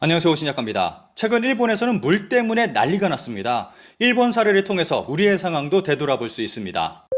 안녕하세요. 신작가입니다. 최근 일본에서는 물 때문에 난리가 났습니다. 일본 사례를 통해서 우리의 상황도 되돌아볼 수 있습니다.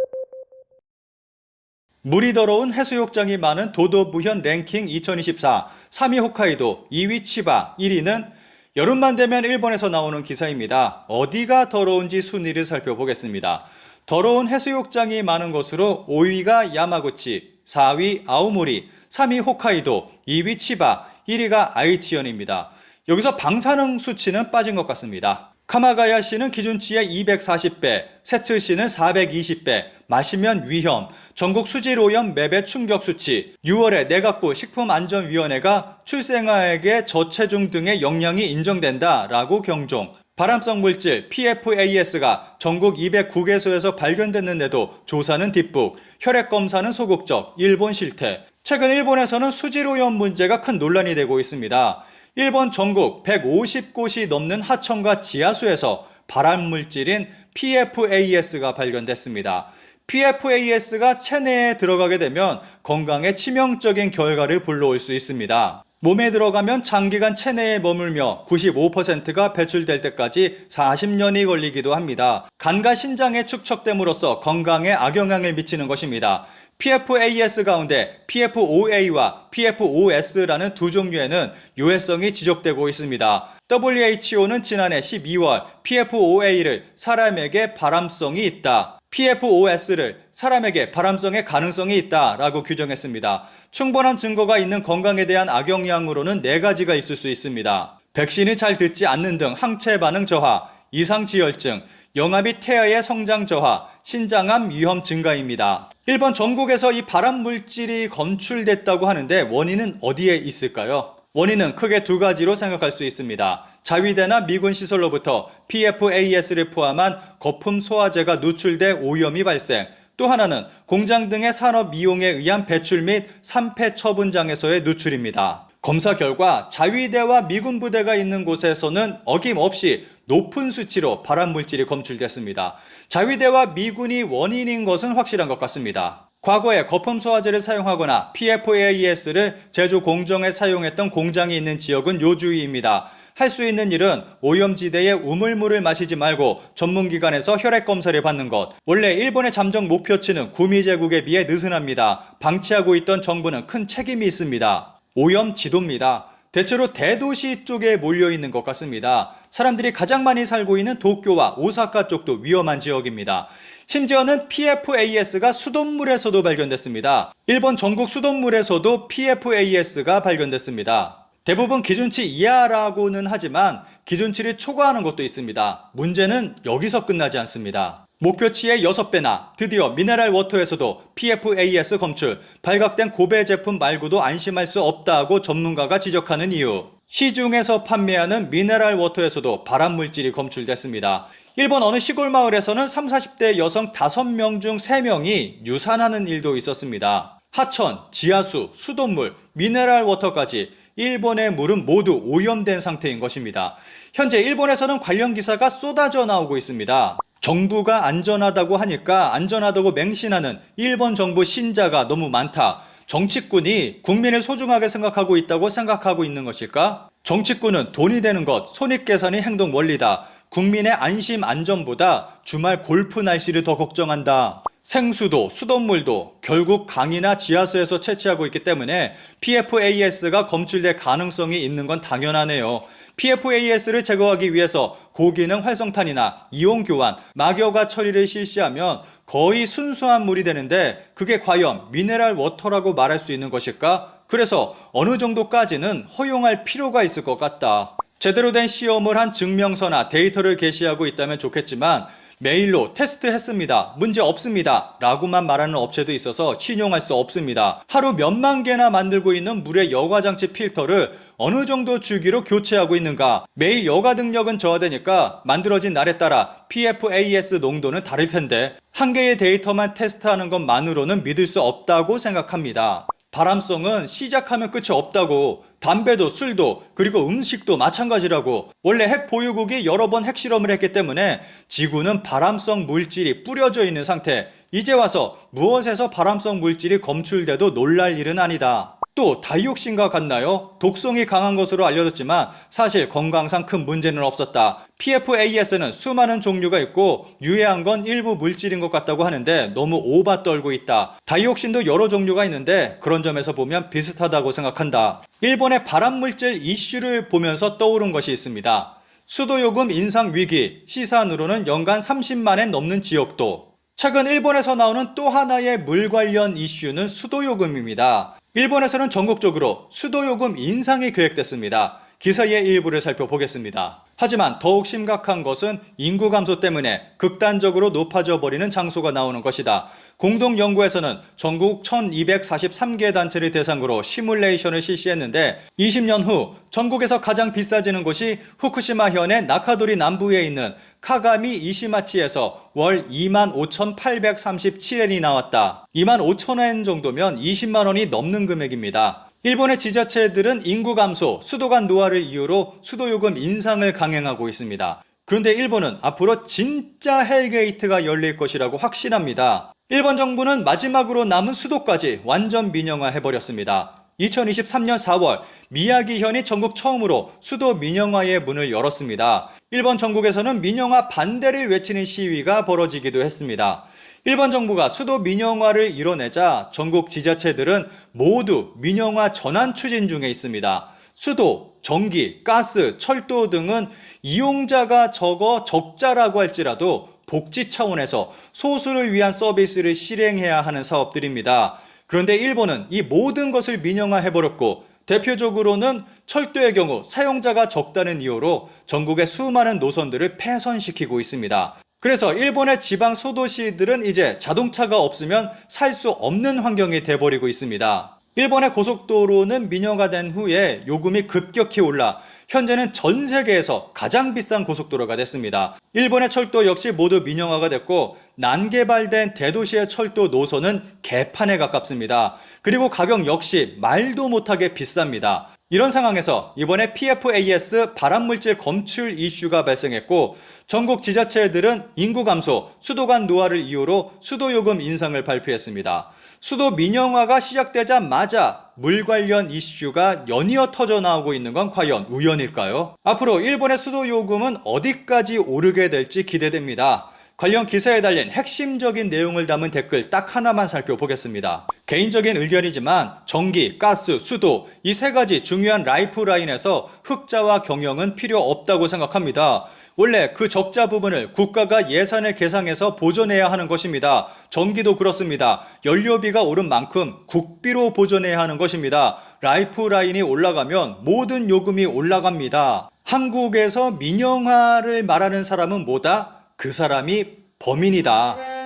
물이 더러운 해수욕장이 많은 도도부현 랭킹 2024 3위 홋카이도, 2위 치바, 1위는 여름만 되면 일본에서 나오는 기사입니다. 어디가 더러운지 순위를 살펴보겠습니다. 더러운 해수욕장이 많은 곳으로 5위가 야마구치, 4위 아오모리, 3위 홋카이도, 2위 치바, 1위가 아이치현입니다. 여기서 방사능 수치는 빠진 것 같습니다. 카마가야시는 기준치의 240배, 세츠시는 420배, 마시면 위험, 전국 수질오염 맵의 충격 수치, 6월에 내각부 식품안전위원회가 출생아에게 저체중 등의 영향이 인정된다라고 경종, 발암성 물질 PFAS가 전국 209개소에서 발견됐는데도 조사는 뒷북, 혈액 검사는 소극적, 일본 실태. 최근 일본에서는 수질오염 문제가 큰 논란이 되고 있습니다. 일본 전국 150곳이 넘는 하천과 지하수에서 발암 물질인 PFAS가 발견됐습니다. PFAS가 체내에 들어가게 되면 건강에 치명적인 결과를 불러올 수 있습니다. 몸에 들어가면 장기간 체내에 머물며 95%가 배출될 때까지 40년이 걸리기도 합니다. 간과 신장에 축적됨으로써 건강에 악영향을 미치는 것입니다. PFAS 가운데 PFOA와 PFOS라는 두 종류에는 유해성이 지적되고 있습니다. WHO는 지난해 12월 PFOA를 사람에게 발암성이 있다. PFOS를 사람에게 발암성의 가능성이 있다라고 규정했습니다. 충분한 증거가 있는 건강에 대한 악영향으로는 네 가지가 있을 수 있습니다. 백신이 잘 듣지 않는 등 항체 반응 저하, 이상 지혈증, 영아 및 태아의 성장 저하, 신장암 위험 증가입니다. 일본 전국에서 이 발암 물질이 검출됐다고 하는데 원인은 어디에 있을까요? 원인은 크게 두 가지로 생각할 수 있습니다. 자위대나 미군 시설로부터 PFAS를 포함한 거품 소화제가 누출돼 오염이 발생. 또 하나는 공장 등의 산업 이용에 의한 배출 및 산패 처분장에서의 누출입니다. 검사 결과 자위대와 미군 부대가 있는 곳에서는 어김없이 높은 수치로 발암 물질이 검출됐습니다. 자위대와 미군이 원인인 것은 확실한 것 같습니다. 과거에 거품 소화제를 사용하거나 PFAS를 제조 공정에 사용했던 공장이 있는 지역은 요주의입니다. 할 수 있는 일은 오염지대의 우물물을 마시지 말고 전문기관에서 혈액 검사를 받는 것. 원래 일본의 잠정 목표치는 구미 제국에 비해 느슨합니다. 방치하고 있던 정부는 큰 책임이 있습니다. 오염 지도입니다. 대체로 대도시 쪽에 몰려 있는 것 같습니다. 사람들이 가장 많이 살고 있는 도쿄와 오사카 쪽도 위험한 지역입니다. 심지어는 PFAS가 수돗물에서도 발견됐습니다. 일본 전국 수돗물에서도 PFAS가 발견됐습니다. 대부분 기준치 이하라고는 하지만 기준치를 초과하는 것도 있습니다. 문제는 여기서 끝나지 않습니다. 목표치의 6배나 드디어 미네랄 워터에서도 PFAS 검출, 발각된 고배 제품 말고도 안심할 수 없다고 전문가가 지적하는 이유. 시중에서 판매하는 미네랄 워터에서도 발암 물질이 검출됐습니다. 일본 어느 시골 마을에서는 3, 40대 여성 5명 중 3명이 유산하는 일도 있었습니다. 하천, 지하수, 수돗물, 미네랄 워터까지 일본의 물은 모두 오염된 상태인 것입니다. 현재 일본에서는 관련 기사가 쏟아져 나오고 있습니다. 정부가 안전하다고 하니까 안전하다고 맹신하는 일본 정부 신자가 너무 많다. 정치꾼이 국민을 소중하게 생각하고 있다고 생각하고 있는 것일까? 정치꾼은 돈이 되는 것, 손익계산이 행동 원리다. 국민의 안심 안전보다 주말 골프 날씨를 더 걱정한다. 생수도 수돗물도 결국 강이나 지하수에서 채취하고 있기 때문에 PFAS가 검출될 가능성이 있는 건 당연하네요. PFAS를 제거하기 위해서 고기능 활성탄이나 이온 교환, 막여가 처리를 실시하면 거의 순수한 물이 되는데 그게 과연 미네랄 워터라고 말할 수 있는 것일까? 그래서 어느 정도까지는 허용할 필요가 있을 것 같다. 제대로 된 시험을 한 증명서나 데이터를 게시하고 있다면 좋겠지만 메일로 테스트했습니다. 문제 없습니다. 라고만 말하는 업체도 있어서 신용할 수 없습니다. 하루 몇만 개나 만들고 있는 물의 여과장치 필터를 어느 정도 주기로 교체하고 있는가? 매일 여과 등력은 저하되니까 만들어진 날에 따라 PFAS 농도는 다를 텐데 한 개의 데이터만 테스트하는 것만으로는 믿을 수 없다고 생각합니다. 발암성은 시작하면 끝이 없다고 담배도 술도 그리고 음식도 마찬가지라고 원래 핵 보유국이 여러 번 핵실험을 했기 때문에 지구는 발암성 물질이 뿌려져 있는 상태. 이제 와서 무엇에서 발암성 물질이 검출돼도 놀랄 일은 아니다 또 다이옥신과 같나요? 독성이 강한 것으로 알려졌지만 사실 건강상 큰 문제는 없었다. PFAS는 수많은 종류가 있고 유해한 건 일부 물질인 것 같다고 하는데 너무 오바 떨고 있다. 다이옥신도 여러 종류가 있는데 그런 점에서 보면 비슷하다고 생각한다. 일본의 발암물질 이슈를 보면서 떠오른 것이 있습니다. 수도요금 인상 위기, 시산으로는 연간 30만엔 넘는 지역도. 최근 일본에서 나오는 또 하나의 물 관련 이슈는 수도요금입니다. 일본에서는 전국적으로 수도요금 인상이 계획됐습니다. 기사의 일부를 살펴보겠습니다. 하지만 더욱 심각한 것은 인구 감소 때문에 극단적으로 높아져 버리는 장소가 나오는 것이다. 공동 연구에서는 전국 1243개 단체를 대상으로 시뮬레이션을 실시했는데 20년 후 전국에서 가장 비싸지는 곳이 후쿠시마 현의 나카도리 남부에 있는 카가미 이시마치에서 월 25,837엔이 나왔다. 25,000엔 정도면 20만 원이 넘는 금액입니다. 일본의 지자체들은 인구 감소, 수도 간 노화를 이유로 수도요금 인상을 강행하고 있습니다. 그런데 일본은 앞으로 진짜 헬게이트가 열릴 것이라고 확신합니다. 일본 정부는 마지막으로 남은 수도까지 완전 민영화해버렸습니다. 2023년 4월 미야기현이 전국 처음으로 수도 민영화의 문을 열었습니다. 일본 전국에서는 민영화 반대를 외치는 시위가 벌어지기도 했습니다. 일본 정부가 수도 민영화를 이뤄내자 전국 지자체들은 모두 민영화 전환 추진 중에 있습니다. 수도, 전기, 가스, 철도 등은 이용자가 적어 적자라고 할지라도 복지 차원에서 소수를 위한 서비스를 실행해야 하는 사업들입니다. 그런데 일본은 이 모든 것을 민영화해버렸고 대표적으로는 철도의 경우 사용자가 적다는 이유로 전국의 수많은 노선들을 폐선시키고 있습니다. 그래서 일본의 지방 소도시들은 이제 자동차가 없으면 살 수 없는 환경이 돼버리고 있습니다. 일본의 고속도로는 민영화 된 후에 요금이 급격히 올라 현재는 전 세계에서 가장 비싼 고속도로가 됐습니다. 일본의 철도 역시 모두 민영화가 됐고 난개발된 대도시의 철도 노선은 개판에 가깝습니다. 그리고 가격 역시 말도 못하게 비쌉니다. 이런 상황에서 이번에 PFAS 발암물질 검출 이슈가 발생했고 전국 지자체들은 인구 감소, 수도 간 노화를 이유로 수도요금 인상을 발표했습니다. 수도 민영화가 시작되자마자 물 관련 이슈가 연이어 터져 나오고 있는 건 과연 우연일까요? 앞으로 일본의 수도 요금은 어디까지 오르게 될지 기대됩니다. 관련 기사에 달린 핵심적인 내용을 담은 댓글 딱 하나만 살펴보겠습니다. 개인적인 의견이지만 전기, 가스, 수도 이 세 가지 중요한 라이프라인에서 흑자와 경영은 필요 없다고 생각합니다. 원래 그 적자 부분을 국가가 예산을 계상해서 보존해야 하는 것입니다. 전기도 그렇습니다. 연료비가 오른 만큼 국비로 보존해야 하는 것입니다. 라이프라인이 올라가면 모든 요금이 올라갑니다. 한국에서 민영화를 말하는 사람은 뭐다? 그 사람이 범인이다.